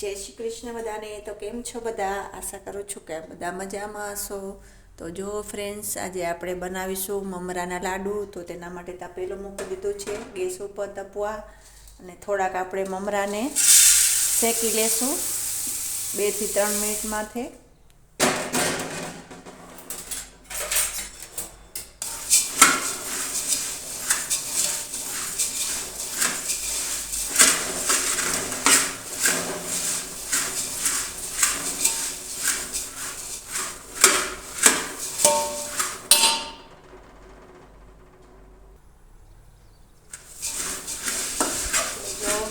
જય શ્રી કૃષ્ણ બધાને. તો કેમ છો બધા? આશા કરું છું કે બધા મજામાં હશો. તો જો ફ્રેન્ડ્સ આજે આપણે બનાવીશું મમરાના લાડુ. તો તેના માટે તપેલો મૂકી દીધું છે, ગેસ ઉપર તપવા. અને થોડાક આપણે મમરાને શેકી લેશું. બેથી ત્રણ મિનિટમાંથી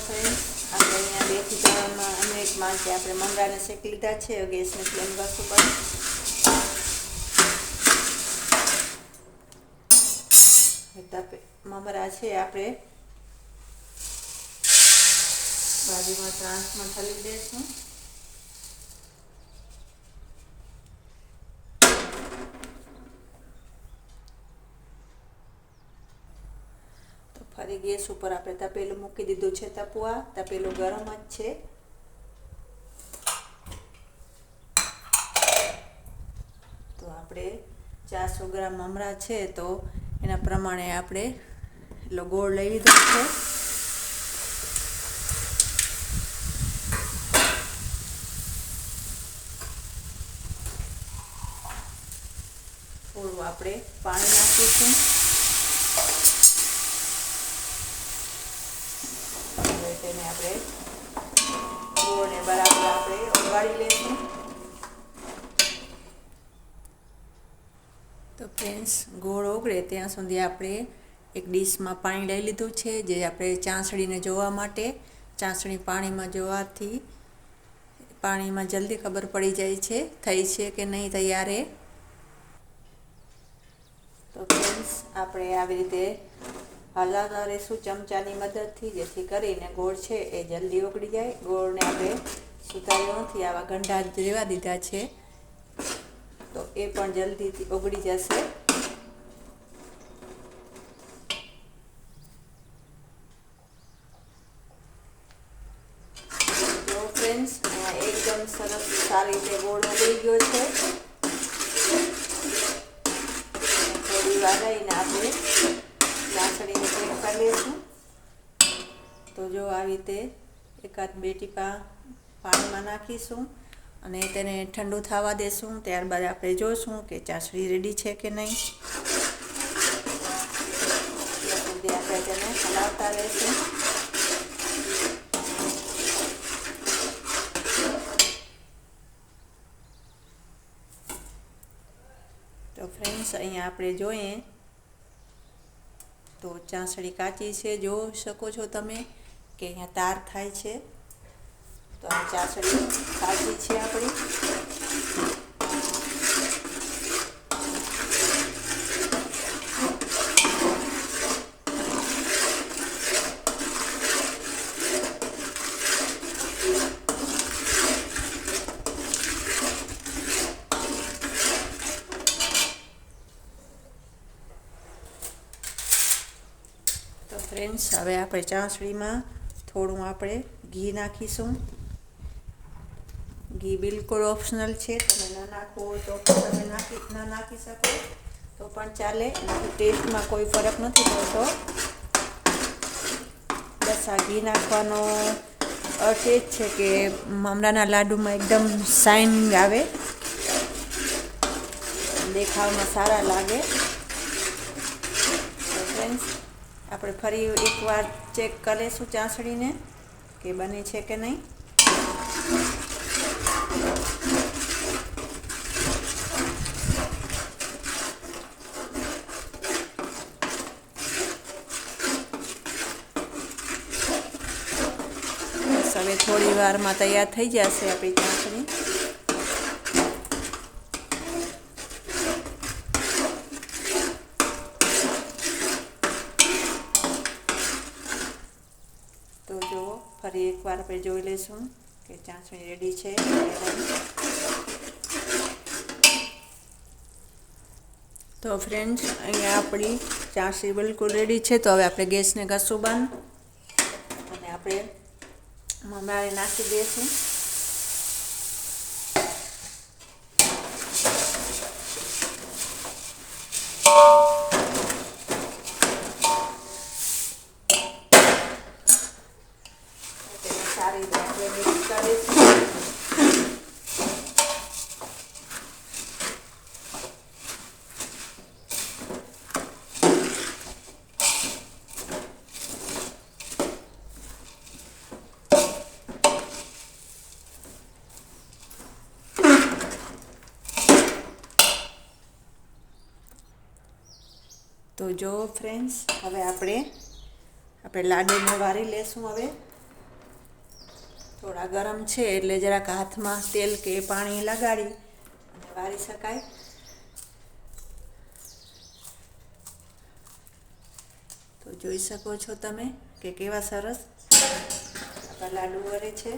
ફ્રેન્ડ્સ આપણે અહીંયા બેથી ત્રણ મિનિટમાં જે આપણે મમરાને શેક લીધા છે ગેસની ફ્લેમ ઉપર તપે મમરા છે, આપણે બાજુમાં ત્રાંસમાં ઠલી દઈશું. ફરી ગેસ ઉપર આપણે તપેલું મૂકી દીધું છે તપવા તપેલું ગરમ જ છે તો આપણે ચારસો ગ્રામ મમરા છે તો એના પ્રમાણે આપણે એટલો ગોળ લઈ લીધો છે. થોડું આપણે પાણી નાખીશું. હવે તેને આપણે ગોળને બરાબર આપણે ઓગાળી લઈશું. ફ્રેન્ડ્સ, ગોળ ઓગળે ત્યાં સુધી આપણે એક ડીશમાં પાણી લઈ લીધું છે, જે આપણે ચાસણીને જોવા માટે, ચાસણી પાણીમાં જોવાથી પાણીમાં જલ્દી ખબર પડી જાય છે, થઈ છે કે નહીં તૈયારે. તો ફ્રેન્ડ્સ, આપણે આવી રીતે હલાવતા રહીશું ચમચાની મદદથી જેથી કરીને ગોળ છે એ જલ્દી ઓગળી જાય. ગોળને આપણે સુકાયો નથી આવા ગંઢા જ રેવા દીધા છે. એ પણ જલ્દીથી ઓગળી જશે. તો ફ્રેન્ડ્સ એકદમ સરસ સારી રીતે ગોળ ઓગળી ગયો છે. થોડી વાગાઈને આપણે લાસણીને પેક કરી લઈશું. તો જો આવી રીતે એકાદ બે ટીપા પાણીમાં નાખીશું. અને તેને ઠંડુ થવા દેશું. ત્યારબાદ આપણે જોઈશું કે ચાસણી રેડી છે કે નહીં. સુધી તેને હલાવતા રહીશું. તો ફ્રેન્ડ્સ અહીંયા આપણે જોઈએ તો ચાસણી કાચી છે. જોઈ શકો છો તમે કે અહીંયા તાર થાય છે. તો આ ચાસણી કાઢી છે આપણી. તો ફ્રેન્ડ્સ હવે આપણે ચાસણીમાં થોડું આપણે ઘી નાખીશું. ઘી બિલકુલ ઓપ્શનલ છે. તમે ના નાખવો તો પણ તમે નાખી, ના નાખી શકો. તો પણ ચાલે. ટેસ્ટમાં કોઈ ફરક નથી પડતો. બસ આ ઘી નાખવાનો અર્થ એ જ છે કે મમરાના લાડુમાં એકદમ શાઇનિંગ આવે. દેખાવમાં સારા લાગે. ફ્રેન્ડ્સ આપણે ફરી એકવાર ચેક કરીશું ચાસડીને કે બને છે કે નહીં બસ હવે થોડી વારમાં તૈયાર થઈ જશે આપણી ચાસણી. તો જો ફરી એકવાર આપણે જોઈ લઈશું કે ચાસણી રેડી છે તો ફ્રેન્ડ્સ, અહીંયા આપણી ચાસણી બિલકુલ રેડી છે. તો હવે આપણે ગેસને ઘસું બંધ. અને આપણે મમરાને નાખી દઈશું સારી રીતે આપણે મિક્સ કરીશું તો જો ફ્રેન્ડ્સ હવે આપણે આપણે લાડુને વારી લેશું હવે. થોડા ગરમ છે એટલે જરાક હાથમાં તેલ કે પાણી લગાડી અને વારી શકાય. તો જોઈ શકો છો તમે કે કેવા સરસ આપણા લાડુ વરે છે.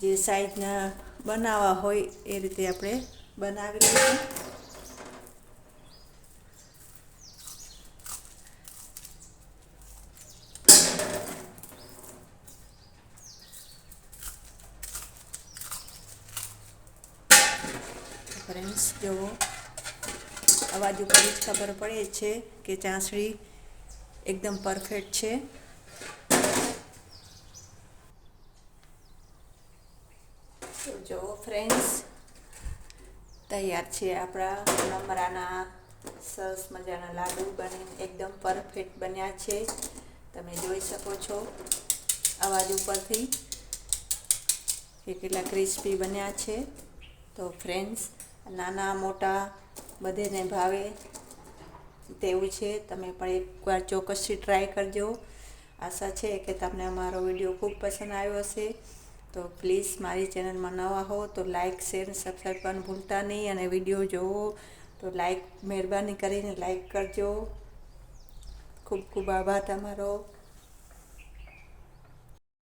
જે સાઈઝના બનાવવા હોય એ રીતે આપણે બનાવી લઈશું. ફ્રેન્ડ્સ જુઓ અવાજ ઉપર જ ખબર પડે છે કે ચાસણી એકદમ પરફેક્ટ છે. તો જુઓ ફ્રેન્ડ્સ તૈયાર છે આપણા મમરાના સરસ મજાના લાડુ બનીને એકદમ પરફેક્ટ બન્યા છે. તમે જોઈ શકો છો અવાજ ઉપરથી કે કેટલા ક્રિસ્પી બન્યા છે. તો ફ્રેન્ડ્સ નાના, મોટા, બધેને ભાવે તેવું છે. તમે પણ એકવાર ચોક્કસથી ટ્રાય કરજો. આશા છે કે તમને અમારો વીડિયો ખૂબ પસંદ આવ્યો હશે. તો પ્લીઝ મારી ચેનલમાં નવા હો તો લાઇક શેર સબસ્ક્રાઈબ કરવાનું ભૂલતા નહીં અને વીડિયો જોવો. તો લાઈક મહેરબાની કરીને લાઈક કરજો. ખૂબ ખૂબ આભાર તમારો.